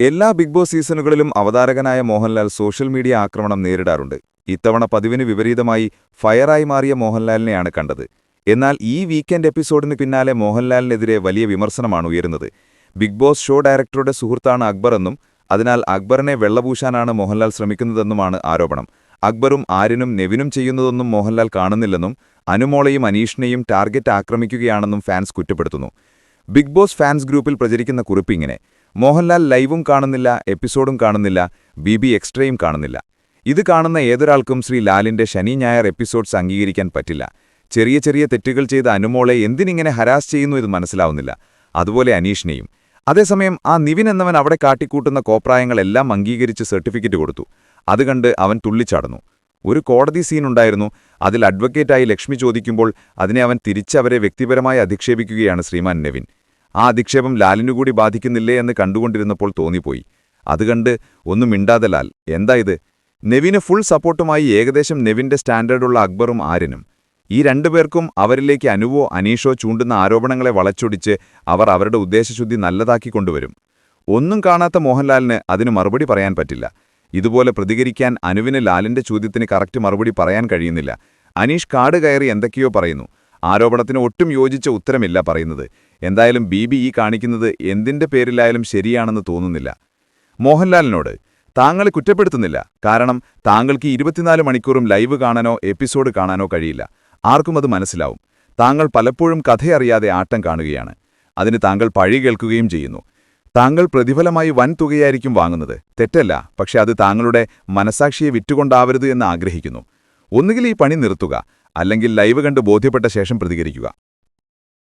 എല്ലാ big boss സീസണുകളിലും അവതാരകനായ മോഹൻലാൽ സോഷ്യൽ മീഡിയ ആക്രമണം നേരിടാറുണ്ട്. ഇത്തവണ പതിവിന് വിപരീതമായി ഫയറായി മാറിയ മോഹൻലാലിനെയാണ് കണ്ടത്. എന്നാൽ ഈ വീക്കെൻഡ് എപ്പിസോഡിന് പിന്നാലെ മോഹൻലാലിനെതിരെ വലിയ വിമർശനമാണ് ഉയരുന്നത്. ബിഗ് ബോസ് ഷോ ഡയറക്ടറുടെ സുഹൃത്താണ് അക്ബർ എന്നും അതിനാൽ അക്ബറിനെ വെള്ളപൂശാനാണ് മോഹൻലാൽ ശ്രമിക്കുന്നതെന്നുമാണ് ആരോപണം. അക്ബറും ആര്യനും നെവിനും ചെയ്യുന്നതൊന്നും മോഹൻലാൽ കാണുന്നില്ലെന്നും അനുമോളയും അനീഷിനെയും ടാർഗറ്റ് ആക്രമിക്കുകയാണെന്നും ഫാൻസ് കുറ്റപ്പെടുത്തുന്നു. ബിഗ് ബോസ് ഫാൻസ് ഗ്രൂപ്പിൽ പ്രചരിക്കുന്ന കുറിപ്പിങ്ങനെ മോഹൻലാൽ ലൈവും കാണുന്നില്ല എപ്പിസോഡും കാണുന്നില്ല ബി ബി എക്സ്ട്രയും കാണുന്നില്ല. ഇത് കാണുന്ന ഏതൊരാൾക്കും ശ്രീ ലാലിന്റെ ശനി ഞായർ എപ്പിസോഡ്സ് അംഗീകരിക്കാൻ പറ്റില്ല. ചെറിയ ചെറിയ തെറ്റുകൾ ചെയ്ത അനുമോളെ എന്തിനിങ്ങനെ ഹരാസ് ചെയ്യുന്നു ഇത് മനസ്സിലാവുന്നില്ല. അതുപോലെ അനീഷിനെയും. അതേസമയം ആ നിവിൻ എന്നവൻ അവിടെ കാട്ടിക്കൂട്ടുന്ന കോപ്രായങ്ങളെല്ലാം അംഗീകരിച്ച് സർട്ടിഫിക്കറ്റ് കൊടുത്തു. അത് കണ്ട് അവൻ തുള്ളിച്ചാടുന്നു. ഒരു കോടതി സീനുണ്ടായിരുന്നു അതിൽ അഡ്വക്കേറ്റായി ലക്ഷ്മി ചോദിക്കുമ്പോൾ അതിനെ അവൻ തിരിച്ചവരെ വ്യക്തിപരമായി അധിക്ഷേപിക്കുകയാണ് ശ്രീമാൻ നെവിൻ. ആ അധിക്ഷേപം ലാലിനു കൂടി ബാധിക്കുന്നില്ലേ എന്ന് കണ്ടുകൊണ്ടിരുന്നപ്പോൾ തോന്നിപ്പോയി. അതുകണ്ട് ഒന്നും മിണ്ടാതെ ലാൽ എന്താ ഇത്? നെവിന് ഫുൾ സപ്പോർട്ടുമായി ഏകദേശം നെവിന്റെ സ്റ്റാൻഡേർഡുള്ള അക്ബറും ആര്യനും. ഈ രണ്ടുപേർക്കും അവരിലേക്ക് അനുവോ അനീഷോ ചൂണ്ടുന്ന ആരോപണങ്ങളെ വളച്ചൊടിച്ച് അവർ അവരുടെ ഉദ്ദേശശുദ്ധി നല്ലതാക്കി കൊണ്ടുവരും. ഒന്നും കാണാത്ത മോഹൻലാലിന് അതിന് മറുപടി പറയാൻ പറ്റില്ല. ഇതുപോലെ പ്രതികരിക്കാൻ അനുവിന് ലാലിന്റെ ചോദ്യത്തിന് കറക്റ്റ് മറുപടി പറയാൻ കഴിയുന്നില്ല. അനീഷ് കാട് കയറി എന്തൊക്കെയോ പറയുന്നു. ആരോപണത്തിന് ഒട്ടും യോജിച്ച ഉത്തരമില്ല പറയുന്നത്. എന്തായാലും ബി ബി ഈ കാണിക്കുന്നത് എന്തിന്റെ പേരിലായാലും ശരിയാണെന്ന് തോന്നുന്നില്ല. മോഹൻലാലിനോട് താങ്കളെ കുറ്റപ്പെടുത്തുന്നില്ല. കാരണം താങ്കൾക്ക് ഇരുപത്തിനാല് മണിക്കൂറും ലൈവ് കാണാനോ എപ്പിസോഡ് കാണാനോ കഴിയില്ല. ആർക്കും അത് മനസ്സിലാവും. താങ്കൾ പലപ്പോഴും കഥയറിയാതെ ആട്ടം കാണുകയാണ്. അതിന് താങ്കൾ പഴി കേൾക്കുകയും ചെയ്യുന്നു. താങ്കൾ പ്രതിഫലമായി വൻ തുകയായിരിക്കും വാങ്ങുന്നത്. തെറ്റല്ല. പക്ഷെ അത് താങ്കളുടെ മനസാക്ഷിയെ വിറ്റുകൊണ്ടാവരുത് എന്ന് ആഗ്രഹിക്കുന്നു. ഒന്നുകിൽ ഈ പണി നിർത്തുക. അല്ലെങ്കിൽ ലൈവ് കണ്ട് ബോധ്യപ്പെട്ട ശേഷം പ്രതികരിക്കുക.